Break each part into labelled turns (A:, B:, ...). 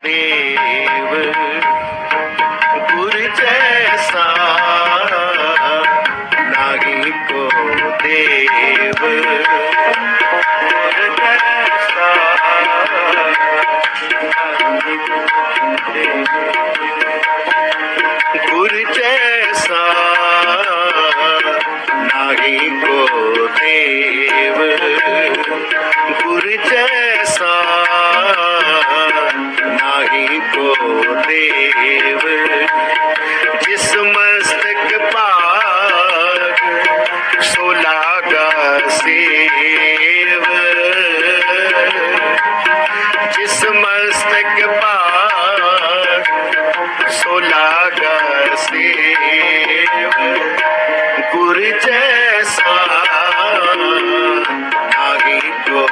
A: देव गुर जैसा नाही को देव गुर जैसा नाही को देव गुर जैसा ਕਾ ਜਿਸ ਮਸਤਕ ਭਾਗ ਸੋ ਲਾਗਾ ਗੁਰ ਜੈਸਾ ਆਹੀ ਕੋ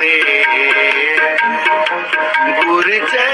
A: ਤੇ ਗੁਰ ਜੈ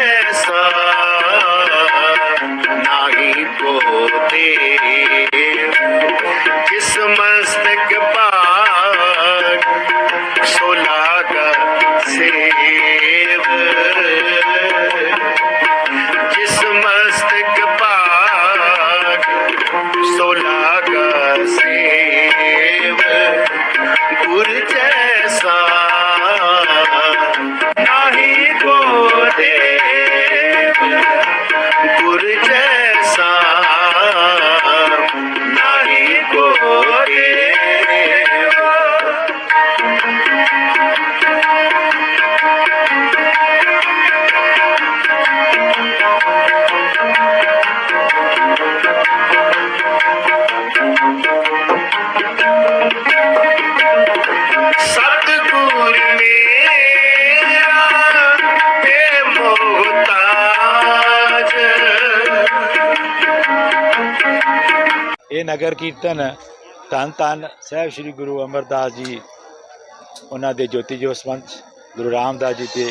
B: ਇਹ ਨਗਰ ਕੀਰਤਨ ਧੰਨ ਧੰਨ ਸਾਹਿਬ ਸ੍ਰੀ ਗੁਰੂ ਅਮਰਦਾਸ ਜੀ, ਉਹਨਾਂ ਦੇ ਜੋਤੀ ਜੋਤ ਸੰਬੰਧ ਗੁਰੂ ਰਾਮਦਾਸ ਜੀ ਦੇ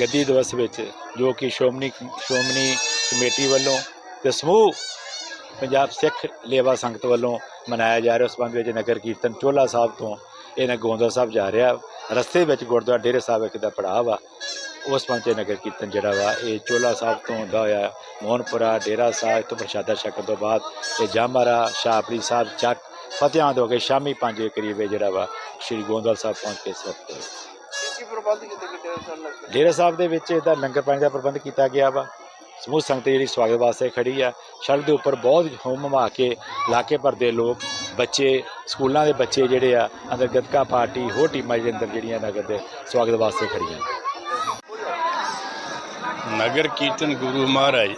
B: ਗੱਦੀ ਦਿਵਸ ਵਿੱਚ, ਜੋ ਕਿ ਸ਼੍ਰੋਮਣੀ ਸ਼੍ਰੋਮਣੀ ਕਮੇਟੀ ਵੱਲੋਂ ਤੇ ਸਮੂਹ ਪੰਜਾਬ ਸਿੱਖ ਲੇਵਾ ਸੰਗਤ ਵੱਲੋਂ ਮਨਾਇਆ ਜਾ ਰਿਹਾ। ਉਸ ਸੰਬੰਧ ਵਿੱਚ ਨਗਰ ਕੀਰਤਨ ਚੋਲਾ ਸਾਹਿਬ ਤੋਂ ਇਹ ਨਗੋਂਦਾ ਸਾਹਿਬ ਜਾ ਰਿਹਾ। ਰਸਤੇ ਵਿੱਚ ਗੁਰਦੁਆਰਾ ਡੇਰੇ ਸਾਹਿਬ ਇੱਕ ਦਾ ਪੜਾਅ ਵਾ। ਉਸ ਪੰਚ ਨਗਰ ਕੀਰਤਨ ਜਿਹੜਾ ਵਾ ਇਹ ਚੋਲਾ ਸਾਹਿਬ ਤੋਂ ਹੁੰਦਾ ਹੋਇਆ ਮੋਹਨਪੁਰਾ ਡੇਰਾ ਸਾਹਿਬ ਤੋਂ ਪ੍ਰਸ਼ਾਦਾ ਛਕਣ ਤੋਂ ਬਾਅਦ ਇਹ ਜਾਮਰਾ ਸ਼ਾਹਪੁਰੀ ਸਾਹਿਬ ਚੱਕ ਫਤਿਹਾਂ ਹੋ ਕੇ ਸ਼ਾਮੀ 5 ਦੇ ਕਰੀਬ ਇਹ ਜਿਹੜਾ ਵਾ ਸ਼੍ਰੀ ਗੋਂਦਵਾਲ ਸਾਹਿਬ ਪਹੁੰਚ ਕੇ
C: ਕੀਤੇ ਗਏ? ਡੇਰਾ ਸਾਹਿਬ ਲੱਗੇ
B: ਡੇਰਾ ਸਾਹਿਬ ਦੇ ਵਿੱਚ ਇਹਦਾ ਲੰਗਰ ਪਾਣੀ ਦਾ ਪ੍ਰਬੰਧ ਕੀਤਾ ਗਿਆ ਵਾ। ਸਮੂਹ ਸੰਗਤ ਜਿਹੜੀ ਸਵਾਗਤ ਵਾਸਤੇ ਖੜੀ ਆ। ਸੜਕ ਦੇ ਉੱਪਰ ਬਹੁਤ ਹੋਮ ਹਮਾ ਕੇ ਇਲਾਕੇ ਭਰ ਦੇ ਲੋਕ ਬੱਚੇ ਸਕੂਲਾਂ ਦੇ ਬੱਚੇ ਜਿਹੜੇ ਆ ਅੰਦਰ ਗੱਤਕਾ ਪਾਰਟੀ ਹੋਰ ਟੀਮਾਂ ਜਿਹੜੇ ਅੰਦਰ ਜਿਹੜੀਆਂ ਨਗਰ ਦੇ ਸਵਾਗਤ ਵਾਸਤੇ ਖੜੀਆਂ।
D: ਨਗਰ ਕੀਰਤਨ ਗੁਰੂ ਮਹਾਰਾਜ,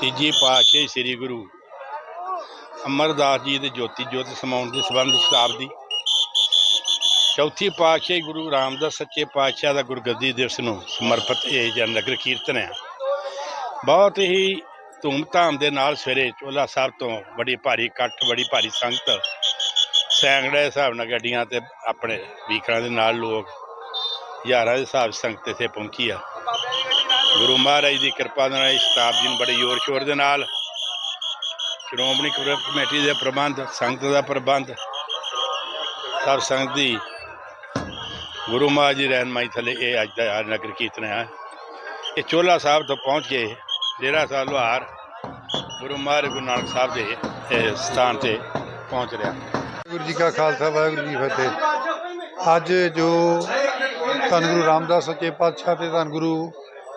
D: ਤੀਜੀ ਪਾਤਸ਼ਾਹੀ ਸ੍ਰੀ ਗੁਰੂ ਅਮਰਦਾਸ ਜੀ ਦੇ ਜੋਤੀ ਜੋਤ ਸਮਾਉਣ ਦੇ ਸੰਬੰਧ ਸ਼ਤਾਬਦੀ ਚੌਥੀ ਪਾਤਸ਼ਾਹੀ ਗੁਰੂ ਰਾਮਦਾਸ ਸੱਚੇ ਪਾਤਸ਼ਾਹ ਦਾ ਗੁਰਗੱਦੀ ਦਿਵਸ ਨੂੰ ਸਮਰਪਿਤ ਇਹ ਜਨ ਨਗਰ ਕੀਰਤਨ ਹੈ। ਬਹੁਤ ਹੀ ਧੂਮਧਾਮ ਦੇ ਨਾਲ ਸਵੇਰੇ ਚੋਲਾ ਸਾਹਿਬ ਤੋਂ ਬੜੀ ਭਾਰੀ ਇਕੱਠ, ਬੜੀ ਭਾਰੀ ਸੰਗਤ ਸੈਂਕੜੇ ਹਿਸਾਬ ਨਾਲ ਗੱਡੀਆਂ ਤੇ ਆਪਣੇ ਵੀਕਰਾਂ ਦੇ ਨਾਲ ਲੋਕ, ਹਜ਼ਾਰਾਂ ਦੇ ਹਿਸਾਬ ਸੰਗਤ ਇੱਥੇ ਪਹੁੰਚੀ ਆ। ਗੁਰੂ ਮਹਾਰਾਜ ਦੀ ਕਿਰਪਾ ਦੇ ਨਾਲ ਇਸ ਸ਼ਤਾਬਦੀ ਨੂੰ ਬੜੇ ਜ਼ੋਰ ਸ਼ੋਰ ਦੇ ਨਾਲ ਸ਼੍ਰੋਮਣੀ ਕਮੇਟੀ ਦੇ ਪ੍ਰਬੰਧ, ਸੰਗਤ ਦਾ ਪ੍ਰਬੰਧ ਸਭ ਸੰਗਤ ਦੀ ਗੁਰੂ ਮਹਾਰਾਜ ਦੀ ਰਹਿਨਮਾਈ ਥੱਲੇ ਇਹ ਅੱਜ ਦਾ ਨਗਰ ਕੀਰਤਨ ਹੈ। ਇਹ ਚੋਲਾ ਸਾਹਿਬ ਤੋਂ ਪਹੁੰਚ ਕੇ ਡੇਰਾ ਸਾਹਿਬ ਲੋਹਾਰ ਗੁਰੂ ਮਹਾਰਾਜ ਗੁਰੂ ਨਾਨਕ ਸਾਹਿਬ ਦੇ ਸਥਾਨ ਤੇ ਪਹੁੰਚ ਰਿਹਾ।
E: ਵਾਹਿਗੁਰੂ ਜੀ ਕਾ ਖਾਲਸਾ, ਵਾਹਿਗੁਰੂ ਜੀ ਫਤਿਹ। ਅੱਜ ਜੋ ਧੰਨ ਗੁਰੂ ਰਾਮਦਾਸ ਸੱਚੇ ਪਾਤਸ਼ਾਹ ਤੇ ਧੰਨ ਗੁਰੂ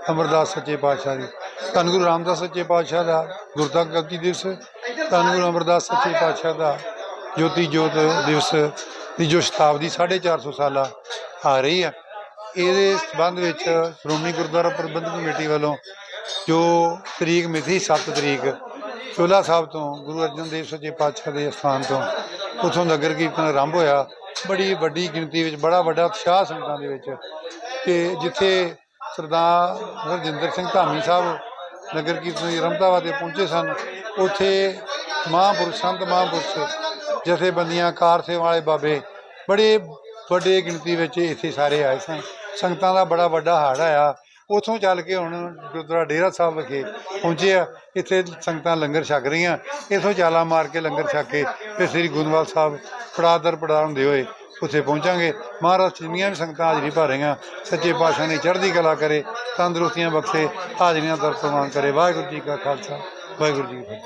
E: ਅਮਰਦਾਸ ਸੱਚੇ ਪਾਤਸ਼ਾਹ ਦੀ ਧੰਨ ਗੁਰੂ ਰਾਮਦਾਸ ਸੱਚੇ ਪਾਤਸ਼ਾਹ ਦਾ ਗੁਰਤਾ ਗੱਦੀ ਦਿਵਸ। ਧੰਨ ਗੁਰੂ ਅਮਰਦਾਸ ਸੱਚੇ ਪਾਤਸ਼ਾਹ ਦਾ ਜੋਤੀ ਜੋਤ ਦਿਵਸ ਦੀ ਜੋ ਸ਼ਤਾਬਦੀ 450 ਸਾਲਾ ਆ ਰਹੀ ਆ ਇਹਦੇ ਸੰਬੰਧ ਵਿੱਚ ਸ਼੍ਰੋਮਣੀ ਗੁਰਦੁਆਰਾ ਪ੍ਰਬੰਧਕ ਕਮੇਟੀ ਵੱਲੋਂ ਜੋ ਤਰੀਕ ਮਿਤੀ 7 ਤਰੀਕ ਚੋਲਾ ਸਾਹਿਬ ਤੋਂ ਗੁਰੂ ਅਰਜਨ ਦੇਵ ਸੱਚੇ ਪਾਤਸ਼ਾਹ ਦੇ ਸਥਾਨ ਤੋਂ ਉਥੋਂ ਨਗਰ ਕੀਰਤਨ ਆਰੰਭ ਹੋਇਆ। ਬੜੀ ਵੱਡੀ ਗਿਣਤੀ ਵਿੱਚ, ਬੜਾ ਵੱਡਾ ਉਤਸ਼ਾਹ ਸੰਗਤਾਂ ਦੇ ਵਿੱਚ ਤੇ ਜਿੱਥੇ ਸਰਦਾਰ ਹਰਜਿੰਦਰ ਸਿੰਘ ਧਾਮੀ ਸਾਹਿਬ ਨਗਰ ਕੀਰਤਨ ਦੀ ਆਰੰਭਤਾ ਤੇ ਪਹੁੰਚੇ ਸਨ। ਉੱਥੇ ਮਹਾਂਪੁਰਸ਼, ਸੰਤ ਮਹਾਂਪੁਰਸ਼ ਜਥੇਬੰਦੀਆਂ, ਕਾਰ ਸੇਵਾ ਵਾਲੇ ਬਾਬੇ ਬੜੇ ਵੱਡੇ ਗਿਣਤੀ ਵਿੱਚ ਇੱਥੇ ਸਾਰੇ ਆਏ ਸਨ। ਸੰਗਤਾਂ ਦਾ ਬੜਾ ਵੱਡਾ ਹਾੜ ਆਇਆ। ਉਥੋਂ ਚੱਲ ਕੇ ਹੁਣ ਗੁਰਦੁਆਰਾ ਡੇਰਾ ਸਾਹਿਬ ਵਿਖੇ ਪਹੁੰਚੇ ਆ। ਇੱਥੇ ਸੰਗਤਾਂ ਲੰਗਰ ਛਕ ਰਹੀਆਂ। ਇਥੋਂ ਚਾਲਾ ਮਾਰ ਕੇ ਲੰਗਰ ਛਕ ਕੇ ਫਿਰ ਸ੍ਰੀ ਗੁੰਦਵਾਲ ਸਾਹਿਬ ਪੜਾਦਰ ਪੜਾਅ ਹੁੰਦੇ ਹੋਏ ਉੱਥੇ ਪਹੁੰਚਾਂਗੇ। ਮਹਾਰਾਜ, ਜਿੰਨੀਆਂ ਵੀ ਸੰਗਤਾਂ ਹਾਜ਼ਰੀ ਭਰ ਰਹੀਆਂ, ਸੱਚੇ ਪਾਤਸ਼ਾਹ ਨੇ ਚੜ੍ਹਦੀ ਕਲਾ ਕਰੇ, ਤੰਦਰੁਸਤੀਆਂ ਬਖਸ਼ੇ, ਹਾਜ਼ਰੀਆਂ ਦਰ ਪ੍ਰਵਾਨ ਕਰੇ। ਵਾਹਿਗੁਰੂ ਜੀ ਕਾ ਖਾਲਸਾ, ਵਾਹਿਗੁਰੂ ਜੀ ਕੀ ਫਤਿਹ।